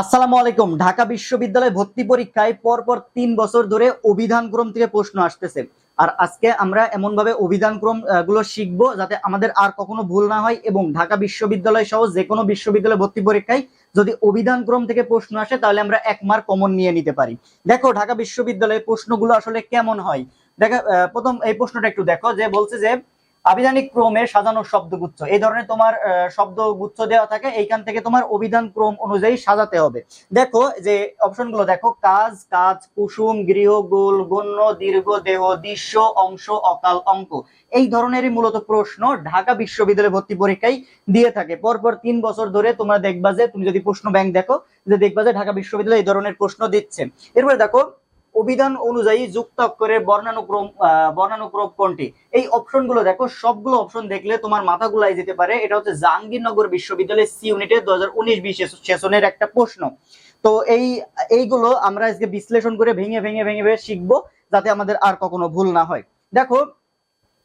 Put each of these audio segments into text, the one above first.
আসসালামু আলাইকুম। ঢাকা বিশ্ববিদ্যালয় ভর্তি পরীক্ষায় পরপর তিন বছর ধরে অভিধান ক্রম থেকে প্রশ্ন আসতেছে। আর আজকে আমরা এমন ভাবে অভিধান ক্রমগুলো শিখব যাতে আমাদের আর কখনো ভুল না হয় এবং ঢাকা বিশ্ববিদ্যালয় সহ যে কোনো বিশ্ববিদ্যালয় ভর্তি পরীক্ষায় যদি অভিধান ক্রম থেকে প্রশ্ন আসে তাহলে আমরা এক মার্ক কমন নিয়ে নিতে পারি। দেখো, ঢাকা বিশ্ববিদ্যালয়ে প্রশ্নগুলো আসলে কেমন হয়? দেখা প্রথম এই প্রশ্নটা একটু দেখো যে বলছে যে আবিধানিক ক্রমে সাজানো শব্দগুচ্ছ। এই ধরনের তোমার শব্দগুচ্ছ দেওয়া থাকে, এইখান থেকে তোমার অভিধান ক্রম অনুযায়ী সাজাতে হবে। দেখো যে অপশনগুলো, দেখো, কাজ কাজ, কুসুম, গৃহ, গোল, গণ্য, দীর্ঘ, দেহ, দৃশ্য, অংশ, অকাল, অঙ্ক। এই ধরনেরই মূলত প্রশ্ন ঢাকা বিশ্ববিদ্যালয় ভর্তি পরীক্ষায় দিয়ে থাকে। পরপর তিন বছর ধরে তোমরা দেখবা যে, তুমি যদি প্রশ্ন ব্যাংক দেখো, যে দেখবা যে ঢাকা বিশ্ববিদ্যালয় এই ধরনের প্রশ্ন দিচ্ছে। এরপরে দেখো অভিধান অনুযায়ী করে বর্ণানুক্রম বর্ণানুক্রম কোনটি? এই অপশনগুলো দেখো, সবগুলো অপশন দেখলে তোমার মাথা গুলাই যেতে পারে। এটা হচ্ছে জাহাঙ্গীরনগর বিশ্ববিদ্যালয়ের সি ইউনিটের দু হাজার উনিশ বিশ সেশনের একটা প্রশ্ন। তো এই, এইগুলো আমরা আজকে বিশ্লেষণ করে ভেঙে ভেঙে ভেঙে ভেঙে শিখব, যাতে আমাদের আর কখনো ভুল না হয়। দেখো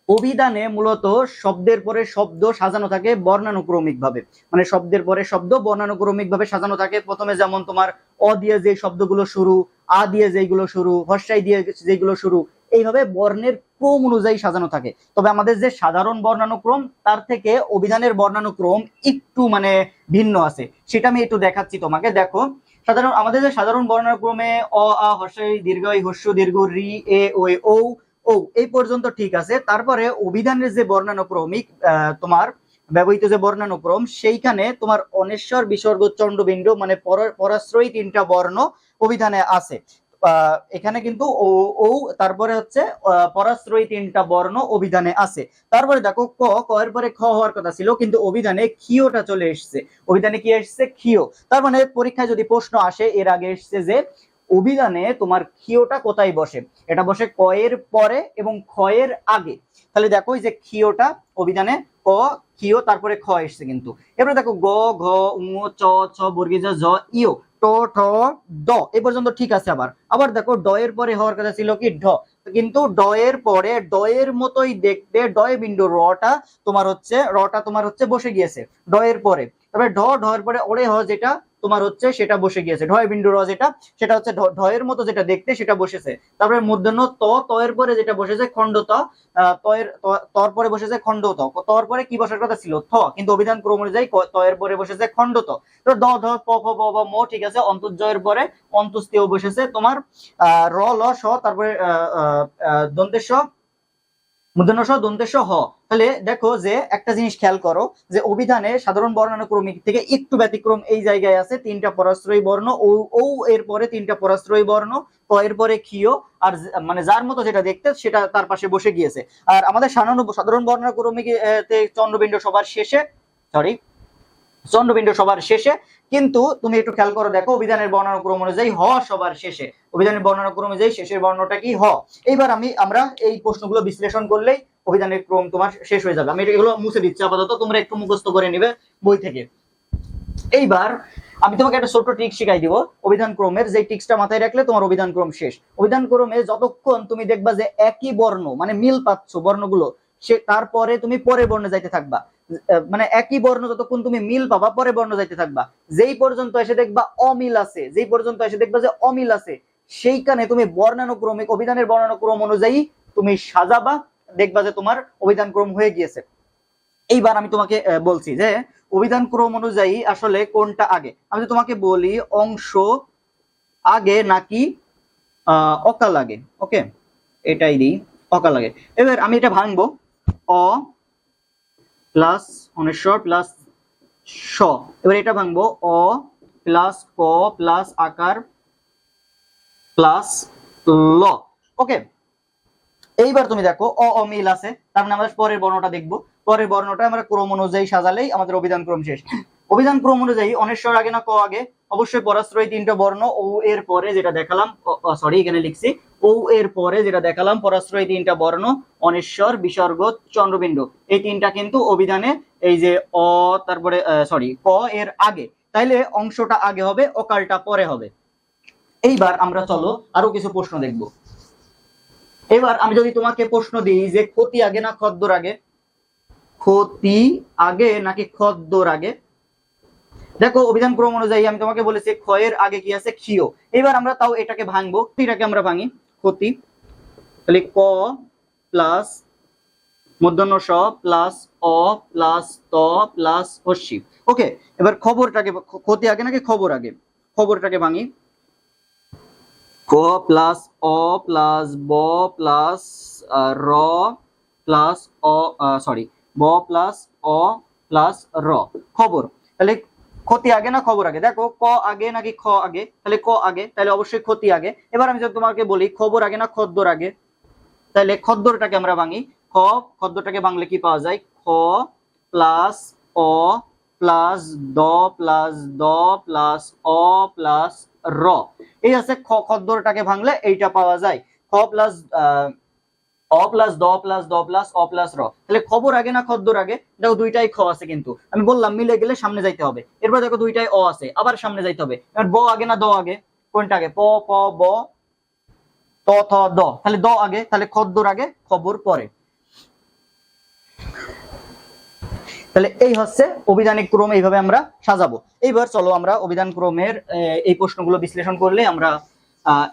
অভিধানে মূলত শব্দের পরে শব্দ সাজানো থাকে বর্ণানুক্রমিক ভাবে মানে শব্দের পরে শব্দ বর্ণানুক্রমিক ভাবে সাজানো থাকে। প্রথমে যেমন তোমার অ দিয়ে যে শব্দগুলো শুরু, আ দিয়ে যেগুলো শুরু, হর্ষাই দিয়ে যেগুলো শুরু, এইভাবে বর্ণের ক্রম অনুযায়ী সাজানো থাকে। তবে আমাদের যে সাধারণ বর্ণানুক্রম, তার থেকে অভিধানের বর্ণানুক্রম একটু মানে ভিন্ন আছে। সেটা আমি একটু দেখাচ্ছি তোমাকে। দেখো, সাধারণ, আমাদের যে সাধারণ বর্ণানুক্রমে অ, আ, হর্ষাই দীর্ঘ হর্ষ, দীর্ঘ, রি, এ ও ঔ ও, এই পর্যন্ত ঠিক আছে। তারপরে অভিধানের যে বর্ণানুক্রমিক তোমার ব্যবহৃত যে বর্ণানুক্রম, সেইখানে তোমার অনেশ্বর বিসর্গ চন্ডবিন্দু মানে পর- পরাশ্রয়ী তিনটা বর্ণ অভিধানে আছে। এখানে কিন্তু ও ও, তারপরে হচ্ছে পরাশ্রয়ী তিনটা বর্ণ অভিধানে আছে। তারপরে দেখো, ক ক এর পরে খ হওয়ার কথা ছিল, কিন্তু অভিধানে ক্ষীয়টা চলে এসছে। অভিধানে কি এসছে? ক্ষীয়। তার মানে পরীক্ষায় যদি প্রশ্ন আসে, এর আগে এসছে যে অভিধানে তোমার ক্ষীয়টা কোথায় বসে? এটা বসে ক এর পরে এবং এর আগে। তাহলে দেখো যে ক্ষীয়টা, অভিধানে ক, ক্ষীয়, তারপরে খ এসছে কিন্তু। এবারে দেখো গ, ঘ উঙ চ, ছ বর্গীজ জ, ইয়। ট, ঠ ড এ পর্যন্ত ঠিক আছে আবার। আবার দেখো ড এর পরে হওয়ার কথা ছিল কি? ঢ। কিন্তু ড এর পরে ড এর মতোই দেখতে, ডয় বিন্দু রটা তোমার হচ্ছে, রটা তোমার হচ্ছে বসে গিয়েছে। ড এর পরে। তবে ঢ ঢ এর পরে ওরে হ যেটা তোমার হচ্ছে সেটা বসে গিয়েছে। ঢয় বিন্দু র যেটা সেটা হচ্ছে ঢয়ের মতো যেটা দেখতে সেটা বসেছে। তারপরে মূর্ধন্য ত ত এর পরে যেটা বসেছে খণ্ড ত আহ, ত এর ত- তর পরে বসেছে খণ্ড ত। তর পরে কি বসার কথা ছিল? থ কিন্তু অভিধান ক্রম অনুযায়ী ক- ত এর পরে বসেছে খণ্ড ত। দ ধ প ফ ব ম ঠিক আছে অন্তর্জয়ের পরে অন্তুস্তীয় বসেছে তোমার আহ, র ল স তারপরে আহ, আহ, আহ, দন্তেশ হ তাহলে দেখো যে একটা জিনিস খেয়াল করো যে অভিধানে সাধারণ বর্ণানুক্রমিক থেকে একটু ব্যতিক্রম এই জায়গায় আছে তিনটা পরাশ্রয়ী বর্ণ ও এর পরে তিনটা পরাশ্রয়ী বর্ণ ক এর পরে ক্ষীয় আর মানে যার মতো যেটা দেখতে সেটা তার পাশে বসে গিয়েছে। আর আমাদের সাধারণ বর্ণানুক্রমিক চন্দ্রবিন্দু সবার শেষে সরি চন্দ্রবিন্দু সবার শেষে। কিন্তু তুমি একটু খেয়াল করে, দেখো অভিধানের বর্ণানুক্রম অনুযায়ী হ সবার শেষে। অভিধানের বর্ণানুক্রম অনুযায়ী শেষের বর্ণটা কি হ? এইবার আমি, আমরা এই প্রশ্নগুলো বিশ্লেষণ করলেই অভিধানের ক্রম তোমার শেষ হয়ে যাবে। আমি এগুলো মুছে দিচ্ছি, আপাতত তোমরা একটু মুখস্থ করে নিবে বই থেকে। এইবার আমি তোমাকে একটা ছোট্ট ট্রিক শিখাই দিব, অভিধান ক্রমের যে ট্রিক্সটা মাথায় রাখলে তোমার অভিধান ক্রম শেষ। অভিধান ক্রমে যতক্ষণ তুমি দেখবা যে একই বর্ণ মানে মিল পাচ্ছ বর্ণগুলো, সে তারপরে তুমি পরে বর্ণে যাইতে থাকবা। মানে একই বর্ণ যতক্ষণ তুমি মিল পাবা পরে বর্ণ যাইতে থাকবা। যেই পর্যন্ত এসে দেখবা অমিল আছে যেই পর্যন্ত এসে দেখবা যে অমিল আছে সেইখানে তুমি বর্ণানুক্রমিক অভিধানের বর্ণানুক্রম অনুযায়ী তুমি সাজাবা দেখবা যে তোমার অভিধান ক্রম হয়ে গিয়েছে। এইবার আমি তোমাকে বলছি যে অভিধান ক্রম অনুযায়ী আসলে কোনটা আগে? আমি যদি তোমাকে বলি অংশ আগে নাকি আহ, অকাল আগে ওকে? এটাই দিই অকাল আগে। এবার আমি এটা ভাঙবো অ প্লাস অনেশ্বর প্লাস স এবার এটা ভাঙবো, অ, প্লাস ক, প্লাস আকার, প্লাস ল। ওকে এইবার তুমি দেখো, অ অমিল আছে। তার মানে আমরা পরের বর্ণটা দেখব। পরের বর্ণটা আমরা ক্রম অনুযায়ী সাজালেই আমাদের অভিধান ক্রম শেষ। অভিধান ক্রম অনুযায়ী অনেশ্বর আগে না ক আগে? অবশ্যই পরাশ্রয়ী তিনটা বর্ণ ও এর পরে যেটা দেখালাম সরি এখানে লিখছি। ও এর পরে যেটা দেখালাম, পরাশ্রয়ী তিনটা বর্ণ, অনেশ্বর, বিসর্গ, চন্দ্রবিন্দু। এই তিনটা কিন্তু অভিধানে এই যে অ, তারপরে সরি ক এর আগে। তাইলে অংশটা আগে হবে, অকালটা পরে হবে। এইবার আমরা চলো আরও কিছু প্রশ্ন দেখব। এবার আমি যদি তোমাকে প্রশ্ন দিই যে ক্ষতি আগে না খদ্দর আগে? ক্ষতি আগে নাকি খদ্দর আগে? দেখো, অভিধান ক্রম অনুযায়ী আমি তোমাকে বলেছি, ক্ষয়ের আগে কি আছে? ক্ষীয়। এবার আমরা তাও এটাকে ভাঙবো। এটাকে আমরা ভাঙি। ক্ষতি তাহলে ক প্লাস মূর্ধন্য স প্লাস অ প্লাস ত প্লাস হস্যি ওকে, এবার খবরটাকে ক্ষতি আগে নাকি খবর আগে? খবরটাকে ভাঙি। ক প্লাস অ প্লাস ব প্লাস র প্লাস অ সরি, ব প্লাস অ প্লাস র। খবর, তাহলে ক্ষতি আগে না খবর আগে? দেখো, ক আগে নাকি খ আগে? তাহলে ক আগে, তাহলে অবশ্যই ক্ষতি আগে। এবার আমি যদি তোমাকে বলি, খবর আগে না খদ্দর আগে? তাহলে খদ্দরটাকে আমরা ভাঙি। খ, খদ্দরটাকে ভাঙলে কি পাওয়া যায়? খ প্লাস অ প্লাস দ প্লাস দ প্লাস অ প্লাস র। এই আছে খ, খদ্দরটাকে ভাঙলে এইটা পাওয়া যায়। খ প্লাস অ প্লাস দ প্লাস দ প্লাস অ প্লাস র। তাহলে খবর আগে না খদ্দর আগে? দেখো দুইটাই খ আছে আমি বললাম মিলে গেলে সামনে যাইতে হবে। এরপর দেখো দুইটাই অ আছে, আবার সামনে যাইতে হবে। ব আগে না দ আগে? কোনটা আগে? প প, ব থ, দ। তাহলে দ আগে, তাহলে খদ্দর আগে, খবর পরে। তাহলে এই হচ্ছে অভিধানিক ক্রম, এইভাবে আমরা সাজাবো। এইবার চলো আমরা অভিধান ক্রমের এই প্রশ্নগুলো বিশ্লেষণ করলে আমরা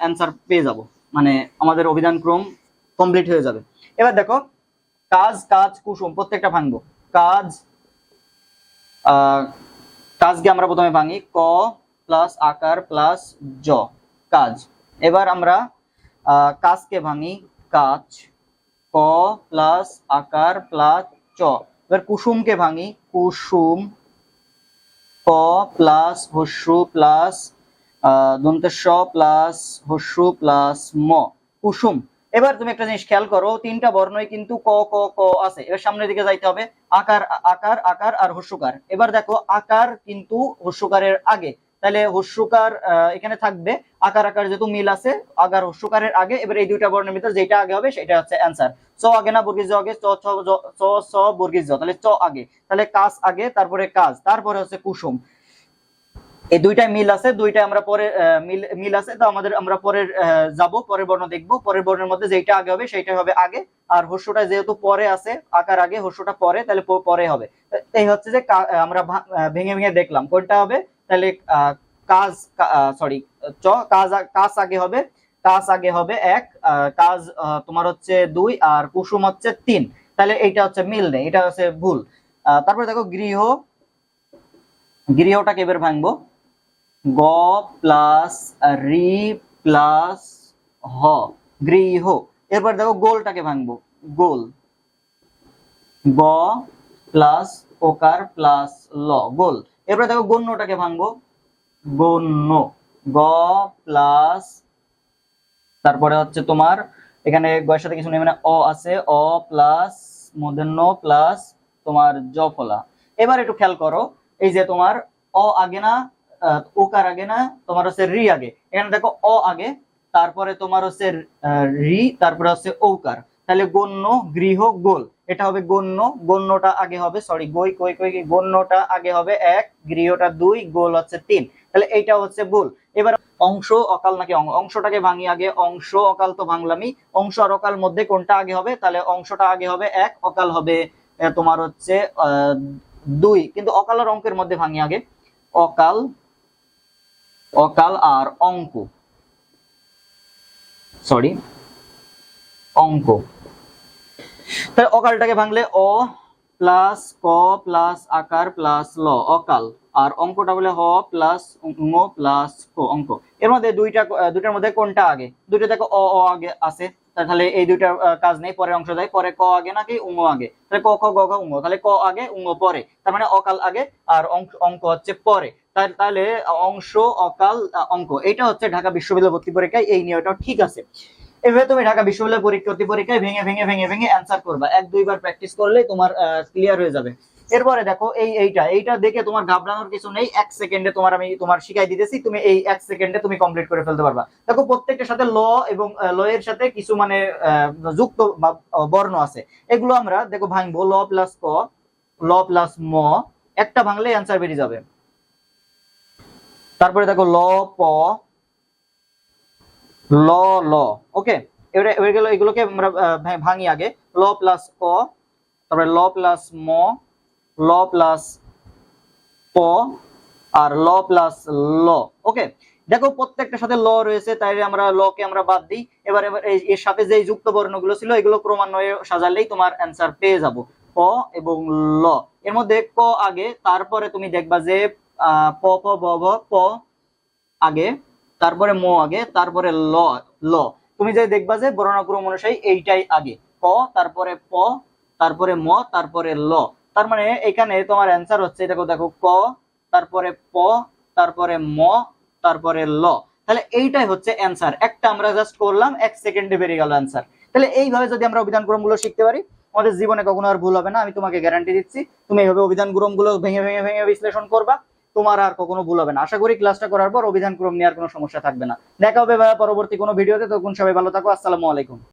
অ্যান্সার পেয়ে যাব। মানে আমাদের অভিধান ক্রম কমপ্লিট হয়ে যাবে। এবার দেখো, কাজ কাজ, কুসুম, প্রত্যেকটা ভাঙবো। কাজ কাজকে আমরা প্রথমে ভাঙি। ক প্লাস আকার প্লাস জ, কাজ। এবার আমরা কাজকে ভাঙি। কাজ, ক প্লাস আকার প্লাস চ। এবার কুসুমকে ভাঙি। কুসুম, ক প্লাস হস্যু প্লাস দন্তেশ প্লাস হস্যু প্লাস ম। কুসুম এবার তুমি একটা জিনিস খেয়াল করো, তিনটা বর্ণই কিন্তু ক ক ক আছে। এবার সামনের দিকে যাইতে হবে, আকার আকার আকার আর হস্যকার। এবার দেখো, আকার কিন্তু হস্যকারের আগে। তাহলে হস্যকার এখানে থাকবে, আকার আকার যেহেতু মিল আছে, আকার হস্যকারের আগে, এবার এই দুইটা বর্ণের ভিতর যেটা আগে হবে, সেটা হচ্ছে অ্যান্সার চ আগে না বর্গিজ আগে, চ চ ছ বর্গিজ তাহলে চ আগে। তাহলে কাজ আগে, তারপরে কাজ, তারপরে হচ্ছে কুসুম। এই দুইটাই মিল আছে দুইটা আমরা পরে মিল মিল আছে, তো আমাদের আমরা পরের যাব, পরের বর্ণ দেখব। পরের বর্ণের মধ্যে যেটা আগে হবে সেইটা হবে আগে। আর হস্যটা যেহেতু পরে আছে, আকার আগে হস্যটা পরে, তাহলে পরে হবে। এই হচ্ছে যে আমরা ভেঙে ভেঙে দেখলাম। কোনটা হবে? তাহলে কাজ সরি চ, কাজ কাজ আগে হবে, কাজ আগে হবে এক কাজ তোমার হচ্ছে দুই, আর কুসুম হচ্ছে তিন। তাহলে এইটা হচ্ছে মিল নেই, এটা হচ্ছে ভুল। তারপরে দেখো গৃহ, গৃহটাকে এবার ভাঙবো। গ প্লাস রি প্লাস হ। গৃহ এরপর দেখো গোলটাকে ভাঙবো। গোল। গ প্লাস ওকার প্লাস ল, গোল। এরপরে দেখো গণ্যটাকে ভাঙবো। গণ্য। গ প্লাস তারপরে হচ্ছে তোমার, এখানে গয়ের সাথে কিছু নেই মানে অ আছে। অ প্লাস মূর্ধন্য প্লাস তোমার জফলা এবার একটু খেয়াল করো, এই যে তোমার অ আগে না ওকার আগে না, তোমার হচ্ছে রি আগে। এখানে দেখো অ আগে, তারপরে তোমার হচ্ছে রি, তারপরে হচ্ছে ওকার তাহলে গণ্য, গৃহ, গোল। এটা হবে গণ্য, গণ্যটা আগে হবে সরি গই কই কই গণ্যটা আগে হবে এক, গৃহটা দুই, গোল হচ্ছে তিন। তাহলে এইটা হচ্ছে ভুল এবার অংশ, অকাল নাকি অংশটাকে ভাঙি আগে, অংশ, অকাল তো ভাঙলামই। অংশ আর অকাল মধ্যে কোনটা আগে হবে? তাহলে অংশটা আগে হবে এক, অকাল হবে তোমার হচ্ছে দুই। কিন্তু অকাল আর অঙ্কের মধ্যে ভাঙি আগে। অকাল অকাল আর অঙ্ক। সরি অঙ্ক। তাহলে অকালটাকে ভাঙলে অ প্লাস ক প্লাস আকার প্লাস ল, অকাল। আর অঙ্কটা বলে হ প্লাস ঙ প্লাস ক, অঙ্ক। এর মধ্যে দুইটা দুইটার মধ্যে কোনটা আগে? দুইটা দেখো অ অ আগে আছে তাহলে এই দুইটার কাজ নেই, পরের অংশ যায় পরে ক আগে নাকি উঙ আগে? তাহলে ক, খ, গ ঘ উঙ তাহলে ক আগে উঙ পরে। তার মানে অকাল আগে আর অঙ্ক অঙ্ক হচ্ছে পরে। তাহলে অংশ, অকাল, অঙ্ক, এটা হচ্ছে ঢাকা বিশ্ববিদ্যালয় ভর্তি পরীক্ষায় এই নিয়মটা ঠিক আছে। এভাবে তুমি ঢাকা বিশ্ববিদ্যালয় পরীক্ষা পরীক্ষায় ভেঙে ভেঙে ভেঙে ভেঙে অ্যান্সার করবা। এক, দুইবার প্র্যাকটিস করলে তোমার ক্লিয়ার হয়ে যাবে। এরপরে দেখো, এই, এইটা এইটা দেখে তোমার ঘাবড়ানোর কিছু নেই। এক সেকেন্ডে তোমার আমি তোমার শিখাই দিতেছি, তুমি এই এক সেকেন্ডে তুমি কমপ্লিট করে ফেলতে পারবা। দেখো, প্রত্যেকটার সাথে ল এবং ল এর সাথে কিছু মানে যুক্ত বর্ণ আছে। এগুলো আমরা, দেখো, ভাঙবো, ল প্লাস ক, ল প্লাস ম, একটা ভাঙলে অ্যান্সার বেরিয়ে যাবে। তারপরে দেখো ল, প, ল ল ওকে এবারে এবারে গেল এগুলোকে আমরা ভাঙি আগে। ল প্লাস ক, তারপরে ল প্লাস ম, ল প্লাস প, আর ল প্লাস ল ওকে দেখো প্রত্যেকটার সাথে ল রয়েছে, তাই আমরা ল কে আমরা বাদ দিই। এবার এবার এর সাথে যে যুক্ত বর্ণগুলো ছিল, এগুলো ক্রমান্বয়ে সাজালেই তোমার অ্যান্সার পেয়ে যাব। ক এবং ল। এর মধ্যে ক আগে, তারপরে তুমি দেখবা যে প প ব ব প আগে, তারপরে ম আগে, তারপরে ল ল। তুমি যে দেখবা যে বর্ণাক্রম অনুযায়ী এইটাই আগে। ক, তারপরে প, তারপরে ম, তারপরে ল। তার মানে এখানে তোমার অ্যান্সার হচ্ছে দেখো দেখো, ক, তারপরে প, তারপরে ম, তারপরে ল। তাহলে এইটাই হচ্ছে অ্যান্সার একটা আমরা জাস্ট করলাম, এক সেকেন্ডে বেরিয়ে গেল অ্যান্সার তাহলে এইভাবে যদি আমরা অভিধান ক্রমগুলো শিখতে পারি, আমাদের জীবনে কখনো আর ভুল হবে না, আমি তোমাকে গ্যারান্টি দিচ্ছি, তুমি এইভাবে অভিধান ক্রমগুলো ভেঙে ভেঙে ভেঙে বিশ্লেষণ করবা। তোমার আর কখনো ভুল হবে না। আশা করি ক্লাসটা করার পর অভিধান ক্রম নিয়ে আর কোনো সমস্যা থাকবে না। দেখা হবে পরবর্তী কোনো ভিডিওতে। তখন সবাই ভালো থাকো। আসসালামু আলাইকুম।